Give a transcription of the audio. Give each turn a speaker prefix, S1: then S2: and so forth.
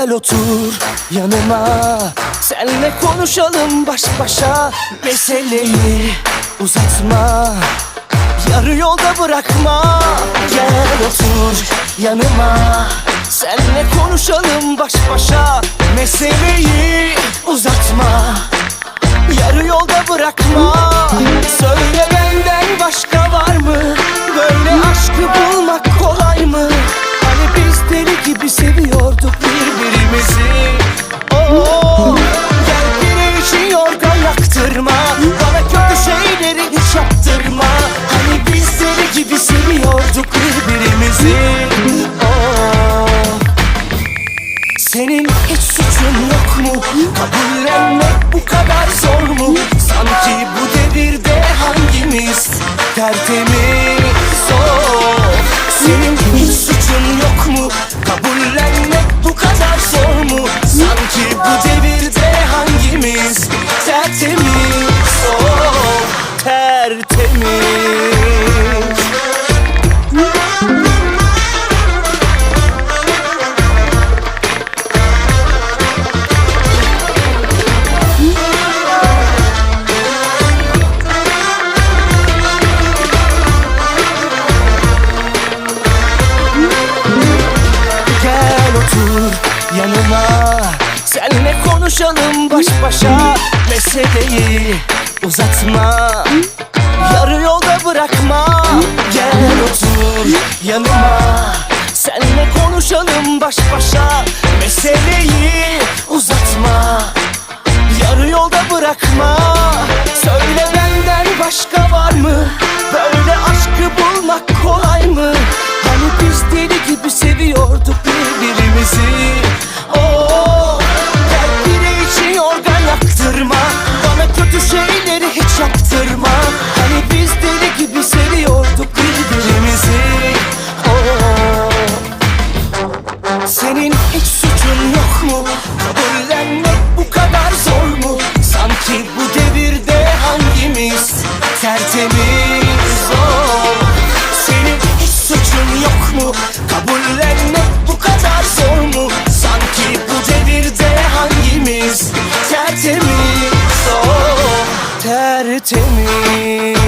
S1: Gel otur yanıma. Senle konuşalım baş başa. Meseleyi uzatma. Yarı yolda bırakma. Gel otur yanıma. Senle konuşalım baş başa. Meseleyi uzatma. Yarı yolda bırakma tertemiz zor Senin hiç suçun yok mu? Kabullenmek bu kadar zor mu? Sanki bu devirde hangimiz tertemiz yanıma Seninle konuşalım baş başa. Meseleyi uzatma. Yarı yolda bırakma. Gel otur yanıma. Seninle konuşalım baş başa. Meseleyi uzatma. Yarı yolda bırakma. Söyle benden başka var mı? Böyle aşkı bulmak kolay mı? Hani biz deli gibi seviyorduk birbirimizi senin hiç suçun yok mu? Kabullenmek bu kadar zor mu? Sanki bu devirde hangimiz tertemiz zor Senin hiç suçun yok mu? Kabullenmek bu kadar zor mu? Sanki bu devirde hangimiz tertemiz zor Tertemiz